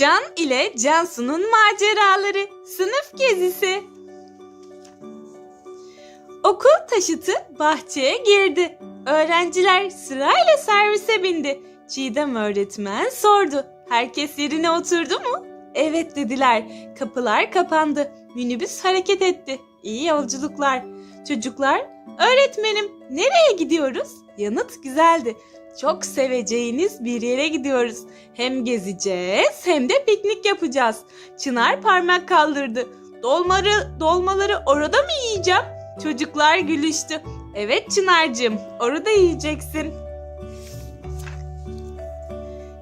Can ile Cansu'nun maceraları sınıf gezisi. Okul taşıtı bahçeye girdi. Öğrenciler sırayla servise bindi. Çiğdem öğretmen sordu. Herkes yerine oturdu mu? Evet dediler. Kapılar kapandı. Minibüs hareket etti. İyi yolculuklar. Çocuklar, öğretmenim nereye gidiyoruz? Yanıt güzeldi. Çok seveceğiniz bir yere gidiyoruz. Hem gezeceğiz hem de piknik yapacağız. Çınar parmak kaldırdı. Dolmaları, dolmaları orada mı yiyeceğim? Çocuklar gülüştü. Evet Çınar'cığım, orada yiyeceksin.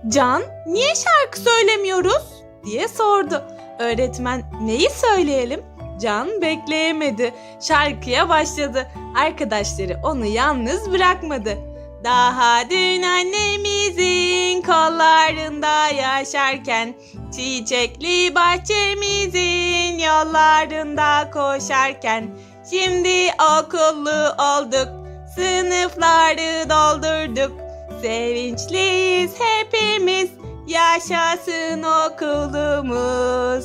Can, niye şarkı söylemiyoruz? diye sordu. Öğretmen neyi söyleyelim? Can bekleyemedi. Şarkıya başladı. Arkadaşları onu yalnız bırakmadı. Daha dün annemizin kollarında yaşarken Çiçekli bahçemizin yollarında koşarken Şimdi okullu olduk, sınıfları doldurduk Sevinçliyiz hepimiz, yaşasın okulumuz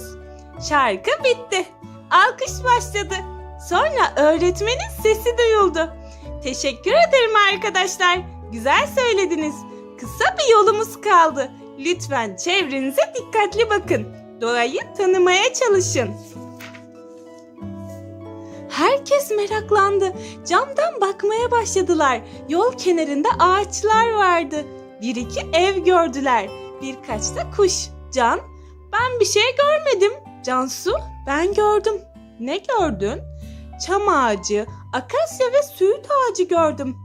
Şarkı bitti. Başladı. Sonra öğretmenin sesi duyuldu. Teşekkür ederim arkadaşlar. Güzel söylediniz. Kısa bir yolumuz kaldı. Lütfen çevrenize dikkatli bakın. Doğayı tanımaya çalışın. Herkes meraklandı. Camdan bakmaya başladılar. Yol kenarında ağaçlar vardı. Bir iki ev gördüler. Birkaç da kuş. Can, ben bir şey görmedim. Cansu, ben gördüm. Ne gördün? Çam ağacı, akasya ve söğüt ağacı gördüm.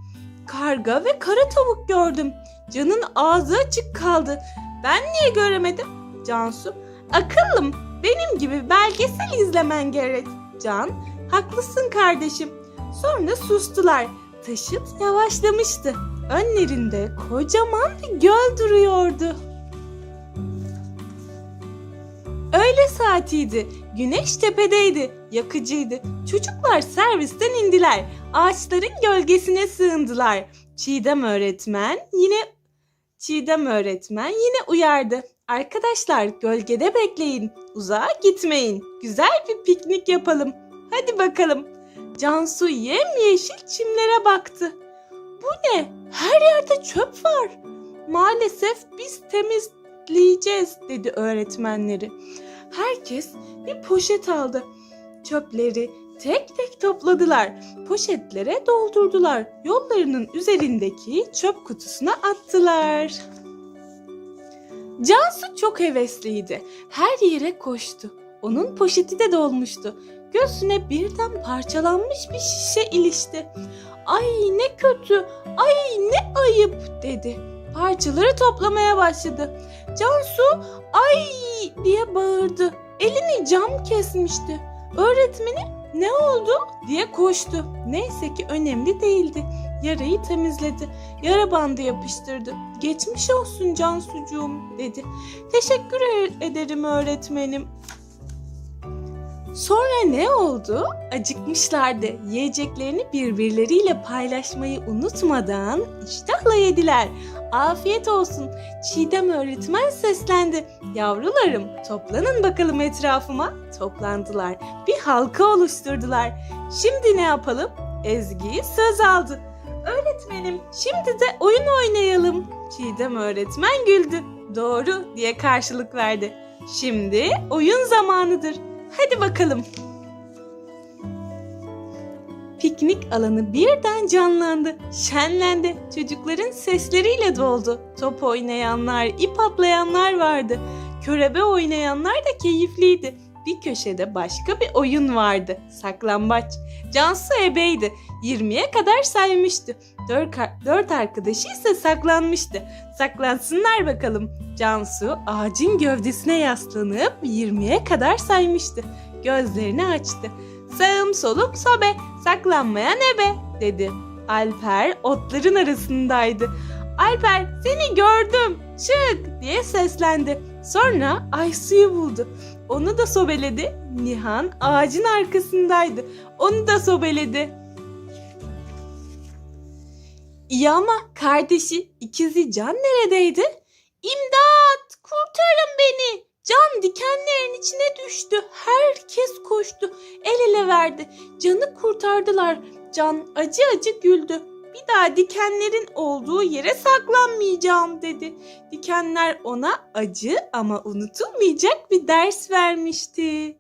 Karga ve kara tavuk gördüm. Can'ın ağzı açık kaldı. Ben niye göremedim? Cansu, akıllım. Benim gibi belgesel izlemen gerek. Can, haklısın kardeşim. Sonra sustular. Taşıt yavaşlamıştı. Önlerinde kocaman bir göl duruyordu. Öğle saatiydi. Güneş tepedeydi. Yakıcıydı. Çocuklar servisten indiler. Ağaçların gölgesine sığındılar. Çiğdem öğretmen yine Çiğdem öğretmen yine uyardı. Arkadaşlar gölgede bekleyin. Uzağa gitmeyin. Güzel bir piknik yapalım. Hadi bakalım. Cansu yemyeşil çimlere baktı. Bu ne? Her yerde çöp var. Maalesef biz temizleyeceğiz dedi öğretmenleri. Herkes bir poşet aldı. Çöpleri tek tek topladılar. Poşetlere doldurdular. Yollarının üzerindeki çöp kutusuna attılar. Cansu çok hevesliydi. Her yere koştu. Onun poşeti de dolmuştu. Göğsüne birden parçalanmış bir şişe ilişti. Ay ne kötü, ay ne ayıp dedi. Parçaları toplamaya başladı. Cansu ay diye bağırdı. Elini cam kesmişti. Öğretmeni ne oldu diye koştu. Neyse ki önemli değildi. Yarayı temizledi. Yara bandı yapıştırdı. Geçmiş olsun Cansucuğum dedi. Teşekkür e- ederim öğretmenim. Sonra ne oldu? Acıkmışlardı. Yiyeceklerini birbirleriyle paylaşmayı unutmadan iştahla yediler. Afiyet olsun. Çiğdem öğretmen seslendi. Yavrularım toplanın bakalım etrafıma. Toplandılar. Bir halka oluşturdular. Şimdi ne yapalım? Ezgi söz aldı. Öğretmenim şimdi de oyun oynayalım. Çiğdem öğretmen güldü. Doğru diye karşılık verdi. Şimdi oyun zamanıdır. Hadi bakalım. Piknik alanı birden canlandı, şenlendi. Çocukların sesleriyle doldu. Top oynayanlar, ip atlayanlar vardı. Körebe oynayanlar da keyifliydi. Bir köşede başka bir oyun vardı. Saklambaç. Cansu ebeydi. 20'ye kadar saymıştı. Dört, dört arkadaşı ise saklanmıştı. Saklansınlar bakalım. Cansu ağacın gövdesine yaslanıp 20'ye kadar saymıştı. Gözlerini açtı. Sağım soluk sobe, saklanmaya ne be dedi. Alper otların arasındaydı. Alper seni gördüm çık diye seslendi. Sonra Aysu'yu buldu. Onu da sobeledi. Nihan ağacın arkasındaydı. Onu da sobeledi. İyi ama kardeşi ikizi Can neredeydi? İmdat! Kurtarın beni! içine düştü. Herkes koştu. El ele verdi. Canı kurtardılar. Can acı acı güldü. Bir daha dikenlerin olduğu yere saklanmayacağım dedi. Dikenler ona acı ama unutulmayacak bir ders vermişti.